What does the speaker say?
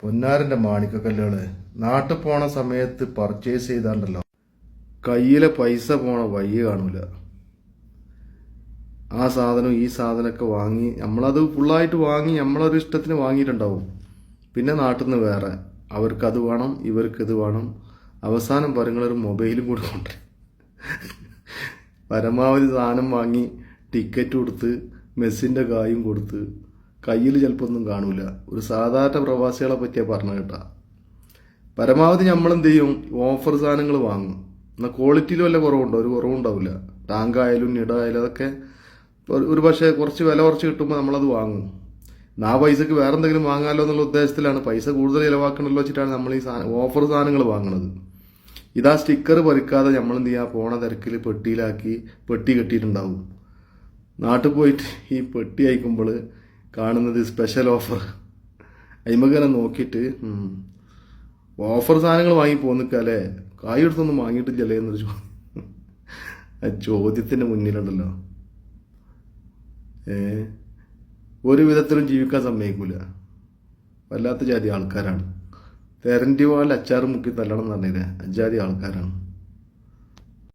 പൊന്നാരന്റെ മാണിക്കക്കല്ലുകൾ നാട്ടിൽ പോണ സമയത്ത് പർച്ചേസ് ചെയ്താണ്ടല്ലോ. കയ്യിലെ പൈസ പോണ വയ്യ കാണൂല. ആ സാധനം ഈ സാധനമൊക്കെ വാങ്ങി നമ്മളത് ഫുള്ളായിട്ട് വാങ്ങി നമ്മളൊരു ഇഷ്ടത്തിന് വാങ്ങിയിട്ടുണ്ടാവും. പിന്നെ നാട്ടിൽ നിന്ന് വേറെ. അവർക്കത് വേണം ഇവർക്ക് ഇത് വേണം. അവസാനം പറയുന്നൊരു മൊബൈലും കൂടെ കൊണ്ട് പരമാവധി സാധനം വാങ്ങി ടിക്കറ്റ് കൊടുത്ത് മെസ്സിന്റെ കായും കൊടുത്ത് കയ്യിൽ ചിലപ്പോൾ ഒന്നും കാണൂല. ഒരു സാധാരണ പ്രവാസികളെ പറ്റിയാ പറഞ്ഞു കേട്ടാ. പരമാവധി നമ്മൾ എന്ത് ചെയ്യും ഓഫർ സാധനങ്ങൾ വാങ്ങും. എന്നാൽ ക്വാളിറ്റിയിൽ വല്ല കുറവുണ്ടോ? ഒരു കുറവുണ്ടാവില്ല ടാങ്ക് ആയാലും നിട ആയാലും അതൊക്കെ ഒരു- പക്ഷേ കുറച്ച് വില കുറച്ച് കിട്ടുമ്പോൾ നമ്മളത് വാങ്ങും. ആ പൈസക്ക് വേറെ എന്തെങ്കിലും വാങ്ങാമല്ലോ എന്നുള്ള ഉദ്ദേശത്തിലാണ് പൈസ കൂടുതൽ ചിലവാക്കണമല്ലോ വെച്ചിട്ടാണ് നമ്മൾ ഈ ഓഫർ സാധനങ്ങൾ വാങ്ങണത്. ഇതാ സ്റ്റിക്കർ പറിക്കാതെ നമ്മൾ എന്ത് ചെയ്യുക പോണ തിരക്കിൽ പെട്ടിയിലാക്കി പെട്ടി കെട്ടിയിട്ടുണ്ടാവും. നാട്ടിൽ പോയിട്ട് ഈ പെട്ടി അയക്കുമ്പോൾ കാണുന്നത് സ്പെഷ്യൽ ഓഫർ അയിമകനെ നോക്കിയിട്ട് ഓഫർ സാധനങ്ങൾ വാങ്ങി പോന്നിക്കല്ലേ? കായ് എടുത്തൊന്നും വാങ്ങിയിട്ടില്ലല്ലേ? എന്നൊരു ചോ ആ ചോദ്യത്തിന്റെ മുന്നിലുണ്ടല്ലോ. ഏ ഒരു വിധത്തിലും ജീവിക്കാൻ സമ്മതിക്കൂല. വല്ലാത്ത ജാതി ആൾക്കാരാണ്. തെരണ്ടി അച്ചാറ് മുക്കി തല്ലണം എന്ന് പറഞ്ഞില്ലേ? അജാതി ആൾക്കാരാണ്.